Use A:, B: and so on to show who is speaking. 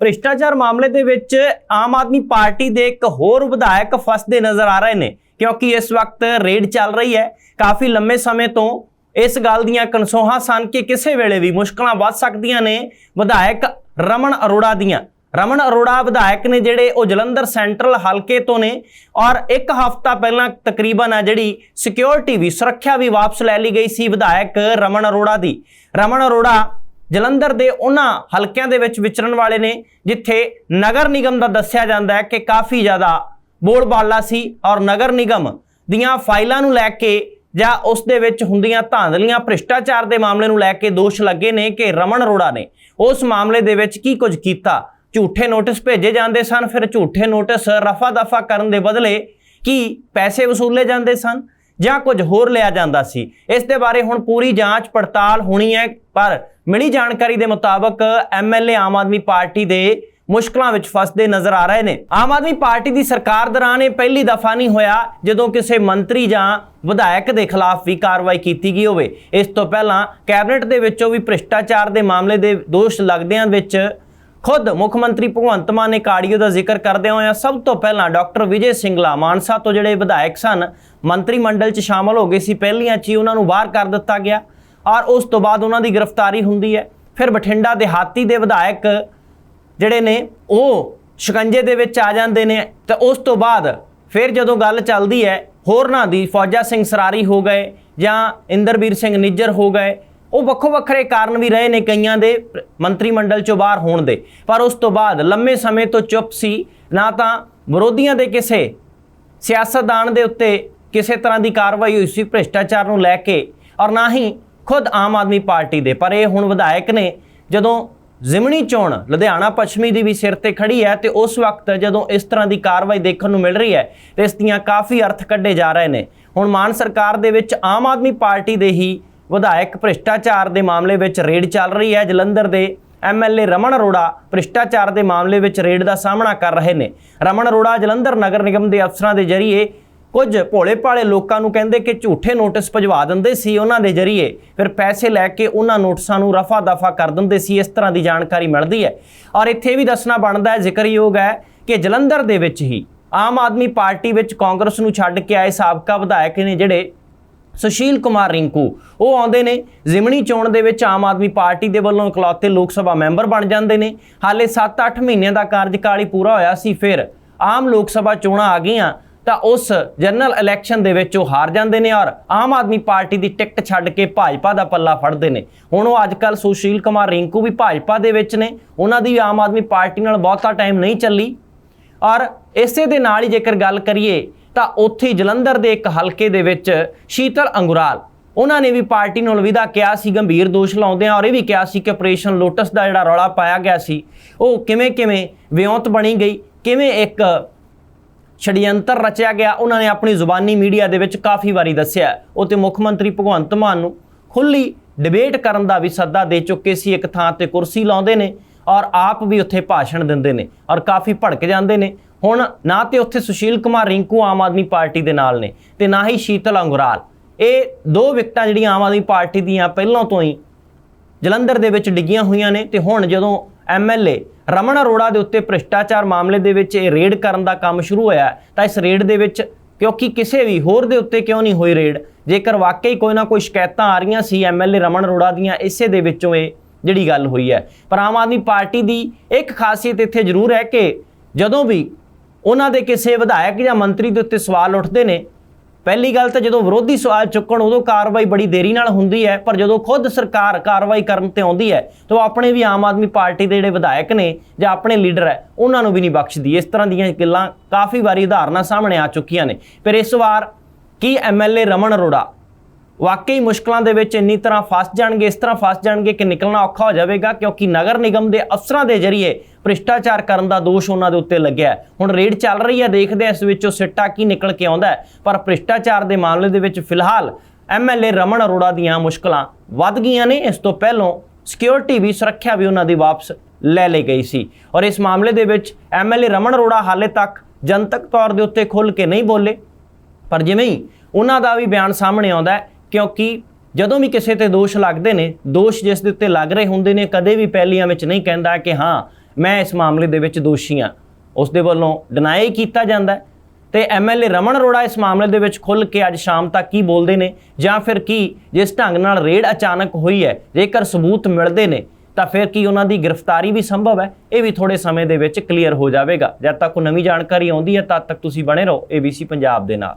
A: ਭ੍ਰਿਸ਼ਟਾਚਾਰ ਮਾਮਲੇ ਦੇ ਵਿੱਚ ਆਮ ਆਦਮੀ ਪਾਰਟੀ ਦੇ ਇੱਕ ਹੋਰ ਵਿਧਾਇਕ ਫਸਦੇ ਨਜ਼ਰ ਆ ਰਹੇ ਨੇ, ਕਿਉਂਕਿ ਇਸ ਵਕਤ ਰੇਡ ਚੱਲ ਰਹੀ ਹੈ। ਕਾਫੀ ਲੰਮੇ ਸਮੇਂ ਤੋਂ ਇਸ ਗੱਲ ਦੀਆਂ ਕਨਸੋਹਾਂ ਸਨ ਕਿ ਕਿਸੇ ਵੇਲੇ ਵੀ ਮੁਸ਼ਕਲਾਂ ਵੱਧ ਸਕਦੀਆਂ ਨੇ ਵਿਧਾਇਕ ਰਮਨ ਅਰੋੜਾ ਦੀਆਂ। ਰਮਨ ਅਰੋੜਾ ਵਿਧਾਇਕ ਨੇ ਜਿਹੜੇ ਉਹ ਜਲੰਧਰ ਸੈਂਟਰਲ ਹਲਕੇ ਤੋਂ ਨੇ ਔਰ ਇੱਕ ਹਫ਼ਤਾ ਪਹਿਲਾਂ ਤਕਰੀਬਨ ਆ ਜਿਹੜੀ ਸਿਕਿਉਰਿਟੀ ਵੀ, ਸੁਰੱਖਿਆ ਵੀ ਵਾਪਸ ਲੈ ਲਈ ਗਈ ਸੀ ਵਿਧਾਇਕ ਰਮਨ ਅਰੋੜਾ ਦੀ। ਰਮਨ ਅਰੋੜਾ ਜਲੰਧਰ ਦੇ ਉਹਨਾਂ ਹਲਕਿਆਂ ਦੇ ਵਿੱਚ ਵਿਚਰਨ ਵਾਲੇ ਨੇ, ਜਿੱਥੇ ਨਗਰ ਨਿਗਮ ਦਾ ਦੱਸਿਆ ਜਾਂਦਾ ਹੈ ਕਿ ਕਾਫੀ ਜ਼ਿਆਦਾ ਬੋਲਬਾਲਾ ਸੀ ਔਰ ਨਗਰ ਨਿਗਮ ਦੀਆਂ ਫਾਈਲਾਂ ਨੂੰ ਲੈ ਕੇ ਜਾਂ ਉਸ ਦੇ ਵਿੱਚ ਹੁੰਦੀਆਂ ਧਾਂਦਲੀਆਂ, ਭ੍ਰਿਸ਼ਟਾਚਾਰ ਦੇ ਮਾਮਲੇ ਨੂੰ ਲੈ ਕੇ ਦੋਸ਼ ਲੱਗੇ ਨੇ ਕਿ ਰਮਨ ਅਰੋੜਾ ਨੇ ਉਸ ਮਾਮਲੇ ਦੇ ਵਿੱਚ ਕੀ ਕੁਝ ਕੀਤਾ। ਝੂਠੇ ਨੋਟਿਸ ਭੇਜੇ ਜਾਂਦੇ ਸਨ, ਫਿਰ ਝੂਠੇ ਨੋਟਿਸ ਰਫਾ ਦਫਾ ਕਰਨ ਦੇ ਬਦਲੇ ਕੀ ਪੈਸੇ ਵਸੂਲੇ ਜਾਂਦੇ ਸਨ ਜਾਂ ਕੁਝ ਹੋਰ ਲਿਆ ਜਾਂਦਾ ਸੀ। ਇਸ ਦੇ ਬਾਰੇ ਹੁਣ ਪੂਰੀ ਜਾਂਚ ਪੜਤਾਲ ਹੋਣੀ ਹੈ। ਪਰ ਮਿਲੀ ਜਾਣਕਾਰੀ ਦੇ ਮੁਤਾਬਕ ਐਮਐਲਏ ਆਮ ਆਦਮੀ ਪਾਰਟੀ ਦੇ ਮੁਸ਼ਕਲਾਂ ਵਿੱਚ ਫਸਦੇ ਨਜ਼ਰ ਆ ਰਹੇ ਨੇ। ਆਮ ਆਦਮੀ ਪਾਰਟੀ ਦੀ ਸਰਕਾਰ ਦੌਰਾਨ ਇਹ ਪਹਿਲੀ ਦਫਾ ਨਹੀਂ ਹੋਇਆ ਜਦੋਂ ਕਿਸੇ ਮੰਤਰੀ ਜਾਂ ਵਿਧਾਇਕ ਦੇ ਖਿਲਾਫ ਵੀ ਕਾਰਵਾਈ ਕੀਤੀ ਗਈ ਹੋਵੇ। ਇਸ ਤੋਂ ਪਹਿਲਾਂ ਕੈਬਨਿਟ ਦੇ ਵਿੱਚੋਂ ਵੀ ਭ੍ਰਿਸ਼ਟਾਚਾਰ ਦੇ ਮਾਮਲੇ ਦੇ ਦੋਸ਼ ਲੱਗਦਿਆਂ ਵਿੱਚ ਖੁਦ ਮੁੱਖ ਮੰਤਰੀ ਭਗਵੰਤ ਮਾਨ ਨੇ ਕਾਰਡੀਓ ਦਾ ਜ਼ਿਕਰ ਕਰਦਿਆਂ ਹੋਇਆ ਸਭ ਤੋਂ ਪਹਿਲਾਂ ਡਾਕਟਰ ਵਿਜੇ ਸਿੰਗਲਾ ਮਾਨਸਾ ਤੋਂ ਜਿਹੜੇ ਵਿਧਾਇਕ ਸਨ, ਮੰਤਰੀ ਮੰਡਲ 'ਚ ਸ਼ਾਮਲ ਹੋ ਗਏ ਸੀ। ਪਹਿਲੀਆਂ 'ਚ ਹੀ ਉਹਨਾਂ ਨੂੰ ਬਾਹਰ ਕਰ ਦਿੱਤਾ ਗਿਆ। ਔਰ ਉਸ ਤੋਂ ਬਾਅਦ ਉਹਨਾਂ ਦੀ ਗ੍ਰਿਫਤਾਰੀ ਹੁੰਦੀ ਹੈ। ਫਿਰ ਬਠਿੰਡਾ ਦਿਹਾਤੀ ਦੇ ਵਿਧਾਇਕ ਜਿਹੜੇ ਨੇ, ਉਹ ਸ਼ਿਕੰਜੇ ਦੇ ਵਿੱਚ ਆ ਜਾਂਦੇ ਨੇ। ਤੇ ਉਸ ਤੋਂ ਬਾਅਦ ਫਿਰ ਜਦੋਂ ਗੱਲ ਚੱਲਦੀ ਹੈ, ਹੋਰਨਾਂ ਦੀ ਫੌਜਾ ਸਿੰਘ ਸਰਾਰੀ ਹੋ ਗਏ ਜਾਂ ਇੰਦਰਵੀਰ ਸਿੰਘ ਨਿੱਜਰ ਹੋ ਗਏ। ਉਹ ਵੱਖੋ ਵੱਖਰੇ ਕਾਰਨ ਵੀ ਰਹੇ ਨੇ ਕਈਆਂ ਦੇ ਮੰਤਰੀ ਮੰਡਲ ਚੋਂ ਬਾਹਰ ਹੋਣ ਦੇ। ਪਰ ਉਸ ਤੋਂ ਬਾਅਦ ਲੰਮੇ ਸਮੇਂ ਤੋਂ ਚੁੱਪ ਸੀ। ਨਾ ਤਾਂ ਵਿਰੋਧੀਆਂ ਦੇ ਕਿਸੇ ਸਿਆਸਤਦਾਨ ਦੇ ਉੱਤੇ ਕਿਸੇ ਤਰ੍ਹਾਂ ਦੀ ਕਾਰਵਾਈ ਹੋਈ ਸੀ ਭ੍ਰਿਸ਼ਟਾਚਾਰ ਨੂੰ ਲੈ ਕੇ। ਔਰ ਨਾ ਹੀ ਖੁਦ ਆਮ ਆਦਮੀ ਪਾਰਟੀ ਦੇ। ਪਰ ਇਹ ਹੁਣ ਵਿਧਾਇਕ ਨੇ, ਜਦੋਂ ਜ਼ਿਮਣੀ ਚੋਣ ਲੁਧਿਆਣਾ ਪੱਛਮੀ ਦੀ ਵੀ ਸਿਰ ਤੇ ਖੜੀ ਹੈ ਤੇ ਉਸ ਵਕਤ ਜਦੋਂ ਇਸ ਤਰ੍ਹਾਂ ਦੀ ਕਾਰਵਾਈ ਦੇਖਣ ਨੂੰ ਮਿਲ ਰਹੀ ਹੈ ਤੇ ਇਸ ਦੀਆਂ ਕਾਫੀ ਅਰਥ ਕੱਢੇ ਜਾ ਰਹੇ ਨੇ। ਹੁਣ ਮਾਨ ਸਰਕਾਰ ਦੇ ਵਿੱਚ ਆਮ ਆਦਮੀ ਪਾਰਟੀ ਦੇ ਹੀ ਵਿਧਾਇਕ ਭ੍ਰਿਸ਼ਟਾਚਾਰ ਦੇ ਮਾਮਲੇ ਵਿੱਚ ਰੇਡ ਚੱਲ ਰਹੀ ਹੈ। ਜਲੰਧਰ ਦੇ ਐਮਐਲਏ ਰਮਨ ਅਰੋੜਾ ਭ੍ਰਿਸ਼ਟਾਚਾਰ ਦੇ ਮਾਮਲੇ ਵਿੱਚ ਰੇਡ ਦਾ ਸਾਹਮਣਾ ਕਰ ਰਹੇ ਨੇ। ਰਮਨ ਅਰੋੜਾ ਜਲੰਧਰ ਨਗਰ ਨਿਗਮ ਦੇ ਅਫਸਰਾਂ ਦੇ ਜ਼ਰੀਏ ਕੁਝ ਭੋਲੇ ਭਾਲੇ ਲੋਕਾਂ ਨੂੰ ਕਹਿੰਦੇ ਕਿ ਝੂਠੇ ਨੋਟਿਸ ਭਜਵਾ ਦਿੰਦੇ ਸੀ ਉਹਨਾਂ ਦੇ ਜ਼ਰੀਏ। ਫਿਰ ਪੈਸੇ ਲੈ ਕੇ ਉਹਨਾਂ ਨੋਟਿਸਾਂ ਨੂੰ ਰਫਾ ਦਫਾ ਕਰ ਦਿੰਦੇ ਸੀ, ਇਸ ਤਰ੍ਹਾਂ ਦੀ ਜਾਣਕਾਰੀ ਮਿਲਦੀ ਹੈ। ਔਰ ਇੱਥੇ ਵੀ ਦੱਸਣਾ ਬਣਦਾ ਹੈ, ਜ਼ਿਕਰਯੋਗ ਹੈ ਕਿ ਜਲੰਧਰ ਦੇ ਵਿੱਚ ਹੀ ਆਮ ਆਦਮੀ ਪਾਰਟੀ ਵਿੱਚ ਕਾਂਗਰਸ ਨੂੰ ਛੱਡ ਕੇ ਆਏ ਸਾਬਕਾ ਵਿਧਾਇਕ ਨੇ ਜਿਹੜੇ ਸੁਸ਼ੀਲ ਕੁਮਾਰ ਰਿੰਕੂ, ਉਹ ਆਉਂਦੇ ਨੇ, ਜ਼ਿਮਣੀ ਚੋਣ ਦੇ ਵਿੱਚ ਆਮ ਆਦਮੀ ਪਾਰਟੀ ਦੇ ਵੱਲੋਂ ਇਕਲੌਤੇ ਲੋਕ ਸਭਾ ਮੈਂਬਰ ਬਣ ਜਾਂਦੇ ਨੇ। ਹਾਲੇ 7-8 ਮਹੀਨਿਆਂ ਦਾ ਕਾਰਜਕਾਲ ਹੀ ਪੂਰਾ ਹੋਇਆ ਸੀ, ਫਿਰ ਆਮ ਲੋਕ ਸਭਾ ਚੋਣਾਂ ਆ ਗਈਆਂ। ਤਾਂ ਉਸ ਜਨਰਲ ਇਲੈਕਸ਼ਨ ਦੇ ਵਿੱਚ ਉਹ ਹਾਰ ਜਾਂਦੇ ਨੇ ਔਰ ਆਮ ਆਦਮੀ ਪਾਰਟੀ ਦੀ ਟਿਕਟ ਛੱਡ ਕੇ ਭਾਜਪਾ ਦਾ ਪੱਲਾ ਫੜਦੇ ਨੇ। ਹੁਣ ਉਹ ਅੱਜਕੱਲ ਸੁਸ਼ੀਲ ਕੁਮਾਰ ਰਿੰਕੂ ਵੀ ਭਾਜਪਾ ਦੇ ਵਿੱਚ ਨੇ। ਉਹਨਾਂ ਦੀ ਵੀ ਆਮ ਆਦਮੀ ਪਾਰਟੀ ਨਾਲ ਬਹੁਤਾ ਟਾਈਮ ਨਹੀਂ ਚੱਲੀ। ਔਰ ਇਸੇ ਦੇ ਨਾਲ ਹੀ ਜੇਕਰ ਗੱਲ ਕਰੀਏ, ਤਾਂ ਉੱਥੇ ਜਲੰਧਰ ਦੇ ਇੱਕ ਹਲਕੇ ਦੇ ਵਿੱਚ ਸ਼ੀਤਲ ਅੰਗੁਰਾਲ, ਉਹਨਾਂ ਨੇ ਵੀ ਪਾਰਟੀ ਨੂੰ ਅਲਵਿਦਾ ਕਿਹਾ ਸੀ, ਗੰਭੀਰ ਦੋਸ਼ ਲਾਉਂਦੇ ਆ ਔਰ ਇਹ ਵੀ ਕਿਹਾ ਸੀ ਕਿ ਆਪਰੇਸ਼ਨ ਲੋਟਸ ਦਾ ਜਿਹੜਾ ਰੌਲਾ ਪਾਇਆ ਗਿਆ ਸੀ, ਉਹ ਕਿਵੇਂ ਕਿਵੇਂ ਵਿਉਂਤ ਬਣੀ ਗਈ, ਕਿਵੇਂ ਇੱਕ ਛੜਯੰਤਰ ਰਚਿਆ ਗਿਆ। ਉਹਨਾਂ ਨੇ ਆਪਣੀ ਜ਼ੁਬਾਨੀ ਮੀਡੀਆ ਦੇ ਵਿੱਚ ਕਾਫੀ ਵਾਰੀ ਦੱਸਿਆ ਉਹ ਤੇ ਮੁੱਖ ਮੰਤਰੀ ਭਗਵੰਤ ਮਾਨ ਨੂੰ ਖੁੱਲੀ ਡਿਬੇਟ ਕਰਨ ਦਾ ਵੀ ਸੱਦਾ ਦੇ ਚੁੱਕੇ ਸੀ। ਇੱਕ ਥਾਂ ਤੇ ਕੁਰਸੀ ਲਾਉਂਦੇ ਨੇ ਔਰ ਆਪ ਵੀ ਉੱਥੇ ਭਾਸ਼ਣ ਦਿੰਦੇ ਨੇ ਔਰ ਕਾਫੀ ਭੜਕ ਜਾਂਦੇ ਨੇ। ਹੁਣ ਨਾ ਤੇ ਉੱਥੇ ਸੁਸ਼ੀਲ ਕੁਮਾਰ ਰਿੰਕੂ ਆਮ ਆਦਮੀ ਪਾਰਟੀ ਦੇ ਨਾਲ ਨੇ ਤੇ ਨਾ ਹੀ ਸ਼ੀਤਲ ਅੰਗੁਰਾਲ। ਇਹ ਦੋ ਵਿਕਟਾਂ ਜਿਹੜੀਆਂ ਆਮ ਆਦਮੀ ਪਾਰਟੀ ਦੀਆਂ ਪਹਿਲਾਂ ਤੋਂ ਹੀ ਜਲੰਧਰ ਦੇ ਵਿੱਚ ਡਿੱਗੀਆਂ ਹੋਈਆਂ ਨੇ ਤੇ ਹੁਣ ਜਦੋਂ ਐਮਐਲਏ ਰਮਨ ਅਰੋੜਾ ਦੇ ਉੱਤੇ ਭ੍ਰਿਸ਼ਟਾਚਾਰ ਮਾਮਲੇ ਦੇ ਵਿੱਚ ਇਹ ਰੇਡ ਕਰਨ ਦਾ ਕੰਮ ਸ਼ੁਰੂ ਹੋਇਆ ਤਾਂ ਇਸ ਰੇਡ ਦੇ ਵਿੱਚ ਕਿਉਂਕਿ ਕਿਸੇ ਵੀ ਹੋਰ ਦੇ ਉੱਤੇ ਕਿਉਂ ਨਹੀਂ ਹੋਈ ਰੇਡ? ਜੇਕਰ ਵਾਕਈ ਕੋਈ ਨਾ ਕੋਈ ਸ਼ਿਕਾਇਤਾਂ ਆ ਰਹੀਆਂ ਸੀ ਐਮਐਲਏ ਰਮਨ ਅਰੋੜਾ ਦੀਆਂ, ਇਸੇ ਦੇ ਵਿੱਚੋਂ ਇਹ ਜਿਹੜੀ ਗੱਲ ਹੋਈ ਹੈ। ਪਰ ਆਮ ਆਦਮੀ ਪਾਰਟੀ ਦੀ ਇੱਕ ਖਾਸੀਅਤ ਇੱਥੇ ਜ਼ਰੂਰ ਹੈ ਕਿ ਜਦੋਂ ਵੀ ਉਹਨਾਂ ਦੇ ਕਿਸੇ ਵਿਧਾਇਕ ਜਾਂ ਮੰਤਰੀ ਦੇ ਉੱਤੇ ਸਵਾਲ ਉੱਠਦੇ ਨੇ ਪਹਿਲੀ ਗੱਲ ਤਾਂ ਜਦੋਂ ਵਿਰੋਧੀ ਸਵਾਲ ਚੁੱਕਣ, ਉਦੋਂ ਕਾਰਵਾਈ ਬੜੀ ਦੇਰੀ ਨਾਲ ਹੁੰਦੀ ਹੈ, ਪਰ ਜਦੋਂ ਖੁਦ ਸਰਕਾਰ ਕਾਰਵਾਈ ਕਰਨ ਤੇ ਆਉਂਦੀ ਹੈ, ਤਾਂ ਉਹ ਆਪਣੇ ਵੀ ਆਮ ਆਦਮੀ ਪਾਰਟੀ ਦੇ ਜਿਹੜੇ ਵਿਧਾਇਕ ਨੇ ਜਾਂ ਆਪਣੇ ਲੀਡਰ ਹੈ, ਉਹਨਾਂ ਨੂੰ ਵੀ ਨਹੀਂ ਬਖਸ਼ਦੀ। ਇਸ ਤਰ੍ਹਾਂ ਦੀਆਂ ਗੱਲਾਂ ਕਾਫੀ ਵਾਰੀ ਉਦਾਹਰਨਾਂ ਸਾਹਮਣੇ ਆ ਚੁੱਕੀਆਂ ਨੇ। ਪਰ ਇਸ ਵਾਰ ਕੀ ਐਮਐਲਏ ਰਮਨ ਅਰੋੜਾ ਵਾਕਈ ਮੁਸ਼ਕਲਾਂ ਦੇ ਵਿੱਚ ਇੰਨੀ ਤਰ੍ਹਾਂ ਫਸ ਜਾਣਗੇ, ਇਸ ਤਰ੍ਹਾਂ ਫਸ ਜਾਣਗੇ ਕਿ ਨਿਕਲਣਾ ਔਖਾ ਹੋ ਜਾਵੇਗਾ, ਕਿਉਂਕਿ ਨਗਰ ਨਿਗਮ ਦੇ ਅਫਸਰਾਂ ਦੇ ਜ਼ਰੀਏ ਭ੍ਰਿਸ਼ਟਾਚਾਰ ਕਰਨ ਦਾ ਦੋਸ਼ ਉਹਨਾਂ ਦੇ ਉੱਤੇ ਲੱਗਿਆ ਹੁਣ ਰੇਡ ਚੱਲ ਰਹੀ ਹੈ, ਦੇਖਦੇ ਹਾਂ ਇਸ ਵਿੱਚੋਂ ਸਿੱਟਾ ਕੀ ਨਿਕਲ ਕੇ ਆਉਂਦਾ ਪਰ ਭ੍ਰਿਸ਼ਟਾਚਾਰ ਦੇ ਮਾਮਲੇ ਦੇ ਵਿੱਚ ਫਿਲਹਾਲ ਐਮਐਲਏ ਰਮਨ ਅਰੋੜਾ ਦੀਆਂ ਮੁਸ਼ਕਲਾਂ ਵੱਧ ਗਈਆਂ ਨੇ। ਇਸ ਤੋਂ ਪਹਿਲਾਂ ਸਿਕਿਉਰਿਟੀ ਵੀ, ਸੁਰੱਖਿਆ ਵੀ ਉਹਨਾਂ ਦੀ ਵਾਪਸ ਲੈ ਲਈ ਗਈ ਸੀ। ਔਰ ਇਸ ਮਾਮਲੇ ਦੇ ਵਿੱਚ ਐਮਐਲਏ ਰਮਨ ਅਰੋੜਾ ਹਾਲੇ ਤੱਕ ਜਨਤਕ ਤੌਰ ਦੇ ਉੱਤੇ ਖੁੱਲ ਕੇ ਨਹੀਂ ਬੋਲੇ। ਪਰ ਜਿਵੇਂ ਹੀ ਉਹਨਾਂ ਦਾ ਵੀ ਬਿਆਨ ਸਾਹਮਣੇ ਆਉਂਦਾ ਹੈ ਕਿਉਂਕਿ ਜਦੋਂ ਵੀ ਕਿਸੇ ਤੇ ਦੋਸ਼ ਲੱਗਦੇ ਨੇ, ਦੋਸ਼ ਜਿਸ ਦੇ ਉੱਤੇ ਲੱਗ ਰਹੇ ਹੁੰਦੇ ਨੇ, ਕਦੇ ਵੀ ਪਹਿਲੀਆਂ ਵਿੱਚ ਨਹੀਂ ਕਹਿੰਦਾ ਕਿ ਹਾਂ, ਮੈਂ ਇਸ ਮਾਮਲੇ ਦੇ ਵਿੱਚ ਦੋਸ਼ੀ ਹਾਂ। ਉਸ ਦੇ ਵੱਲੋਂ ਡਿਨਾਈ ਕੀਤਾ ਜਾਂਦਾ ਹੈ ਤੇ ਐਮਐਲਏ ਰਮਨ ਅਰੋੜਾ ਇਸ ਮਾਮਲੇ ਦੇ ਵਿੱਚ ਖੁੱਲ ਕੇ ਅੱਜ ਸ਼ਾਮ ਤੱਕ ਕੀ ਬੋਲਦੇ ਨੇ ਜਾਂ ਫਿਰ ਕੀ ਜਿਸ ਢੰਗ ਨਾਲ ਰੇਡ ਅਚਾਨਕ ਹੋਈ ਹੈ, ਜੇਕਰ ਸਬੂਤ ਮਿਲਦੇ ਨੇ, ਤਾਂ ਫਿਰ ਕੀ ਉਹਨਾਂ ਦੀ ਗ੍ਰਿਫਤਾਰੀ ਵੀ ਸੰਭਵ ਹੈ? ਇਹ ਵੀ ਥੋੜੇ ਸਮੇਂ ਦੇ ਵਿੱਚ ਕਲੀਅਰ ਹੋ ਜਾਵੇਗਾ। ਜਦ ਤੱਕ ਕੋਈ ਨਵੀਂ ਜਾਣਕਾਰੀ ਆਉਂਦੀ ਹੈ, ਤਦ ਤੱਕ ਤੁਸੀਂ ਬਣੇ ਰਹੋ ABC ਪੰਜਾਬ ਦੇ ਨਾਲ।